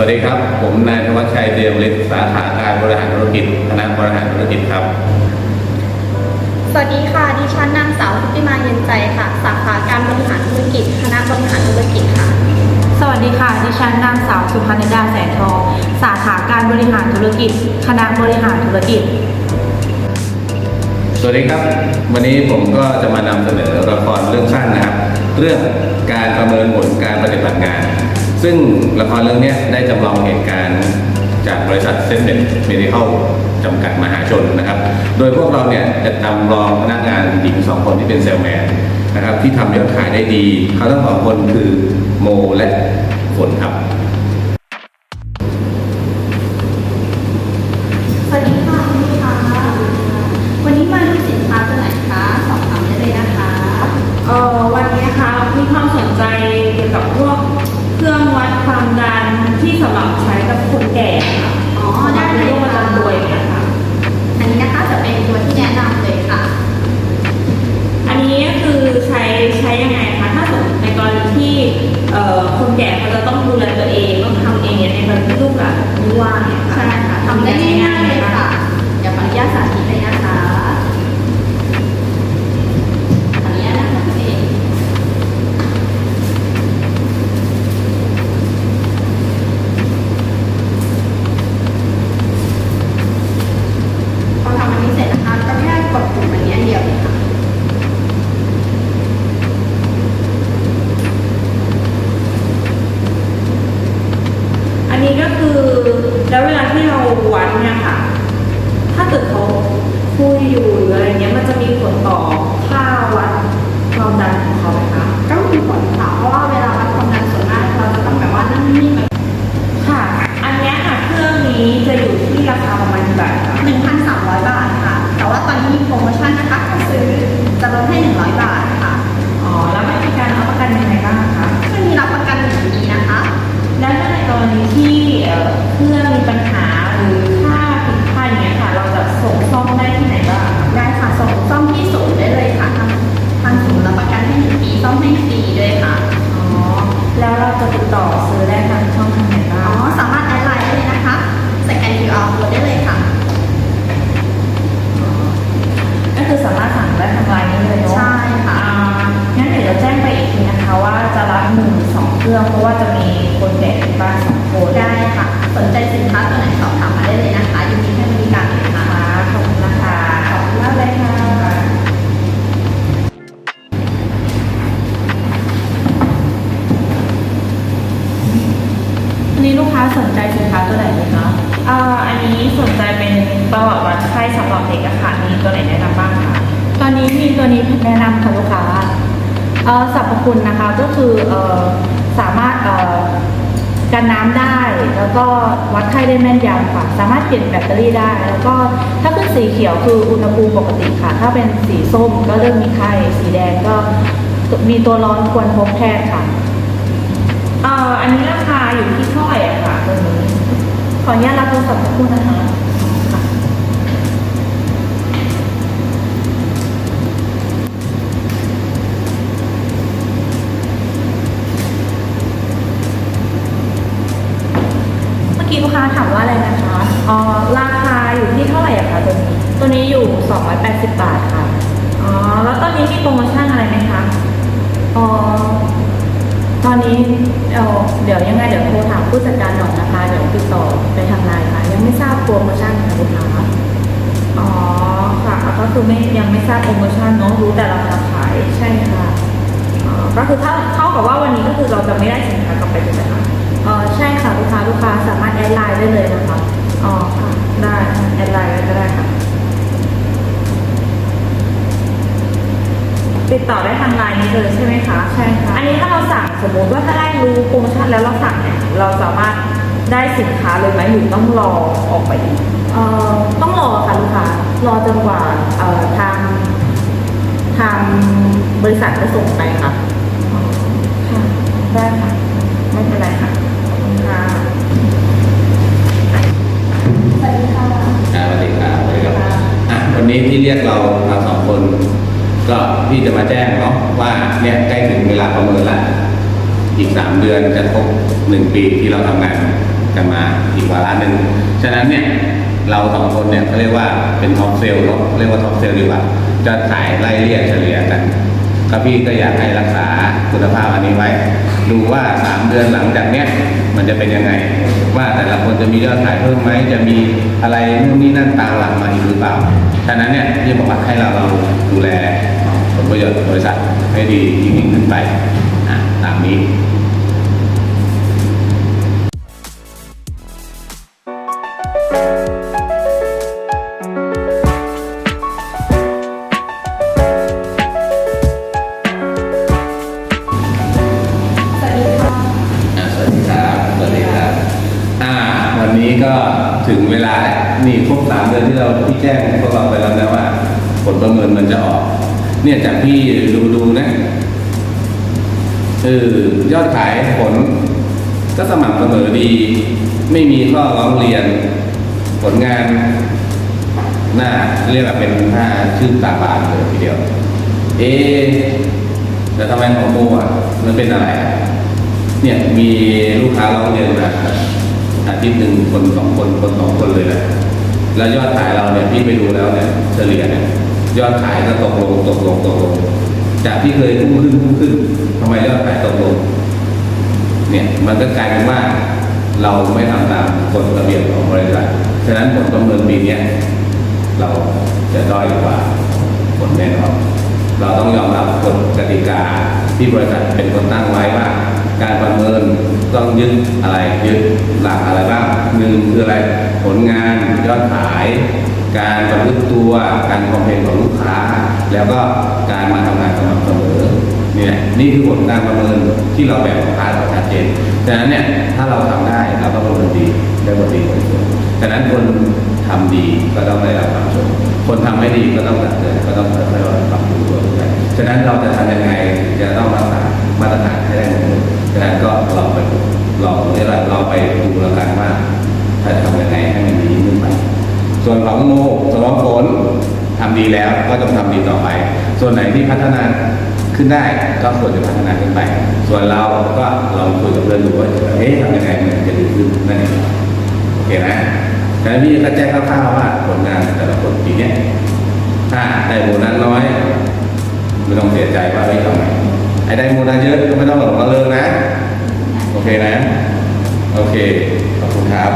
วัสดีครับ ผมนายธวัชชัยเตรียมฤทธิ์สาขาการบริหารธุรกิจคณะบริหารธุรกิจครับ สวัสดีค่ะ ดิฉันนางสาวชุติมาเย็นใจค่ะ สาขาการบริหารธุรกิจ คณะบริหารธุรกิจค่ะ สวัสดีค่ะ ดิฉันนางสาวสุพรรณดาแสงทอง สาขาการบริหารธุรกิจ คณะบริหารธุรกิจ สวัสดีครับ วันนี้ผมก็จะมานำเสนอละครเรื่องสั้นนะครับ เรื่องการประเมินผลการปฏิบัติงาน ซึ่งละครเรื่องนี้ได้จำลองเหตุการณ์จากบริษัทเซนเ e นเมดิคอลจำกัดมหาชนนะครับ โดยพวกเราเนี่ยจะจำลองพนักงานหญิงสองคนที่เป็นเซลแมนนะครับที่ทำยอดขายได้ดี เขาทั้งสองคนคือโมและฝนครับ สวัสดีค่ะคุณลูกค้าวันนี้มาดูสินค้าตัวไหนคะสอบถามได้เลยนะคะ เอ่อวันนี้นะคะมีความสนใจเกี่ยวกับพวกเครื่องวัดความดันที่สำหรับใช้กับคนแก่ค่ะ อ๋อได้เลย โรคประ ค่ะ จำตัวอย่างเงี้ยค่ะ อันนี้นะคะจะเป็นตัวที่แนะนำเลยค่ะ อันนี้ก็คือใช้ใช้ยังไงคะ ถ้าสมมติในกรณีที่เอ่อคน แก่เขาจะต้องดูแลตัวเองต้องทำเองเนี่ยในกรณีที่ลูกหลานไม่ว่างเนี่ยค่ะ ใช่ค่ะทำได้ง่ายๆเลยค่ะ เดี๋ยวขออนุญาตสาธิตเลยนะคะขออนุญาตนะคะคุณเองพอทำอันนี้เสร็จนะคะก็แค่กดปุ่มอันนี้อันเดียวเลยค่ะ อันนี้ก็คือแล้วเวลาที่เราวัดเนี่ยค่ะ ถ้าเกิดเขาคุยอยู่หรืออะไรเงี้ยมันจะมีผลต่อค่าวัดความดันของเขาไหมคะ ก็มีผลค่ะเพราะว่าเวลาวัดความดันส่วนมากเราจะต้องแบบว่านั่งนิ่งแบบ ค่ะ อันเนี้ยค่ะเครื่องนี้จะอยู่ที่ราคาประมาณกี่บาทคะ 1,300 บาทค่ะ แต่ว่าตอนนี้มีโปรโมชั่นนะคะถ้าซื้อจะลดให้ 100 บาทค่ะ อ๋อ แล้วไม่มีการรับประกันยังไงบ้างคะ ซึ่งมีรับประกันหนึ่งปีนะคะ แล้วถ้าในก รณีที่เอ่อเครื่องมีปัญหาหรือค่าผิดพลาดอย่างเงี้ยค่ะ เราจะส่งซ่อมได้ที่ไหนบ้างคะได้ค่ะส่งซ่อมที่ศูนย์ได้เลยค่ะทางทางศูนย์รับประกันให้หนึ่งปีซ่อมให้ฟรีด้วยค่ะ อ๋อ แล้วเราจะติดต่อซื้อได้ทา สำหรับเด็กอะค่ะ มีตัวไหนแนะนำบ้างคะตอนนี้มีตัวนี้แนะนำค่ะลูกค้าเอ่อสรรพคุณนะคะก็คือเอ่อสามารถเอ่อกันน้ำได้ แล้วก็วัดไข้ได้แม่นยำค่ะ สามารถเปลี่ยนแบตเตอรี่ได้ แล้วก็ถ้าขึ้นสีเขียวคืออุณหภูมิปกติค่ะ ถ้าเป็นสีส้มก็เริ่มมีไข้สีแดงก็มีตัวร้อนควรพบแพทย์ค่ะ เอ่ออันนี้ราคาอยู่ที่เท่าไหร่อะคะตัวนี้ขออนุญาตรับโทรศัพท์สักครู่นะคะค่ะ เมื่อกี้ลูกค้าถามว่าอะไรนะคะ อ๋อราคาอยู่ที่เท่าไหร่อะคะ ตัวนี้อยู่ 280 บาทค่ะ อ๋อ แล้วตอนนี้มีโปรโมชั่นอะไรไหมคะ อ๋อ ตอนนี้เออเดี๋ยวยังไงเดี๋ยวโทรถามผู้จัดการหน่อยนะคะ เดี๋ยวติดต่อไปทางไลน์ค่ะ ยังไม่ทราบโปรโมชั่นค่ะลูกค้า อ๋อ ค่ะ ก็คือไม่ยังไม่ทราบโปรโมชั่นเนอะรู้แต่ราคาขาย ใช่ค่ะอ๋อก็คือถ้าเท่ากับว่าวันนี้ก็คือเราจะไม่ได้สินค้ากลับไปถูกไหมคะเออใช่ค่ะลูกค้าลูกค้าสามารถแอดไลน์ได้เลยนะคะ อ๋อ ค่ะ ได้แอดไลน์ก็ได้ค่ะ ติดต่อได้ทางไลน์นี้เลยใช่ไหมคะ ใช่ค่ะ อันนี้ถ้าเราสั่งสมมติว่าถ้าได้รู้โปรโมชั่นแล้วเราสั่งเนี่ยเราสามารถได้สินค้าเลยไหมหรือต้องรอออกไปอีกเอ่อต้องรอค่ะลูกค้ารอจนกว่าเอ่อทางทางบริษัทจะส่งไปค่ะค่ะได้ค่ะ ไม่เป็นไรค่ะขอบคุณค่ะ สวัสดีค่ะ ครับสวัสดีครับสวัสดีครับอะวันนี้ที่เรียกเรามาสองคน ก็พี่จะมาแจ้งเนาะว่าเนี่ยใกล้ถึงเวลาประเมินละอีกสามเดือนจะครบหนึ่งปีที่เราทำงานกันมาอีกวาระหนึ่งฉะนั้นเนี่ยเราสองคนเนี่ยเขาเรียกว่าเป็นท็อปเซลล์เนาะเรียกว่าท็อปเซลล์ดีกว่าจะขายไล่เลี่ยเฉลี่ยกันก็พี่ก็อยากให้รักษาคุณภาพอันนี้ไว้ ดูว่าสามเดือนหลังจากเนี้ยมันจะเป็นยังไง ว่าแต่ละคนจะมียอดขายเพิ่มไหมจะมีอะไรนู่นนี่นั่นตามหลังมาอีกหรือเปล่าฉะนั้นเนี่ยที่บอกว่าให้เราเราดูแล ผลประโยชน์บริษัทให้ดียิ่งขึ้นไปตามนี้สวัสดีค่ะอ่าสวัสดีครับสวัสดีครับอ่าวันนี้ก็ถึงเวลาแล้วนี่ครบสามเดือนที่เราที่แจ้งพวกเราไปแล้วนะว่า ผลประเมินมันจะออก เนี่ยจากพี่ดูดูๆนะเออยอดขายผล ก็สม่ำเสมอดี ไม่มีข้อร้องเรียน ผลงานน้าเรียกว่าเป็นหน้าชื่นตาบานเลยทีเดียว เอ๊แต่ทำไมของโมอะมันเป็นอะไร เนี่ยมีลูกค้าเราเรียนมาอาทิตย์หนึ่งคนสองคนคนสองคนเลยแหละแล้วยอดขายเราเนี่ยพี่ไปดูแล้วเนี่ยเฉลี่ยเนี่ย ยอดขายก็ตกลงตกลงตกลงจากที่เคยพุ่งขึ้นพุ่งขึ้นทำไมยอดขายตกลง เนี่ยมันก็กลายเป็นว่าเราไม่ทำตามกฎระเบียบของบริษัทฉะนั้นผลประเมินปีนี้เราจะด้อยกว่าผลแน่นอนเราต้องยอมรับกฎกติกาที่บริษัทเป็นคนตั้งไว้ว่า การประเมินต้องยึดอะไรยึดหลักอะไรบ้างหนึ่งคืออะไร ผลงานยอดขาย การประพฤติตัว การคอมเพลนของลูกค้า แล้วก็การมาทำงานสม่ำเสมอนี่แหละนี่คือผลการประเมินที่เราแบ่งของพาร์ทออกชัดเจนฉะนั้นเนี่ยถ้าเราทำได้เราก็ประเมินดีได้ผลดีผลสวยฉะนั้นคนทำดีก็ต้องได้รับคำชมคนทำไม่ดีก็ต้องตัดเตือนก็ต้องค่อยๆปรับปรุงตัวไปฉะนั้นเราจะทำยังไงจะต้องรักษามาตรฐานให้ได้หมือนเดิมฉะนั้นก็ลองไปลองเรียกว่าเราไปดูแล้วกันว่าถ้า จะทำยังไงให้มันดีขึ้นไป ส่วนของโมส่วนของฝนทำดีแล้วก็ต้องทำดีต่อไป ส่วนไหนที่พัฒนาขึ้นได้ก็ควรจะพัฒนาขึ้นไป ส่วนเราก็ลองคุยกับเพื่อนดูว่า เอ๊ะทำยังไงมันจะดีขึ้นนั่นเองโอเคนะฉะนั้นพี่ก็แจ้งคร่าวๆว่าผลงานแต่ละคนปีนี้ถ้าได้โบนัสน้อยไม่ต้องเสียใจว่าไม่ทำไมไอ้ได้โบนัสเยอะก็ไม่ต้องหลงระเริงนะ โอเคนะ โอเค ขอบคุณครับ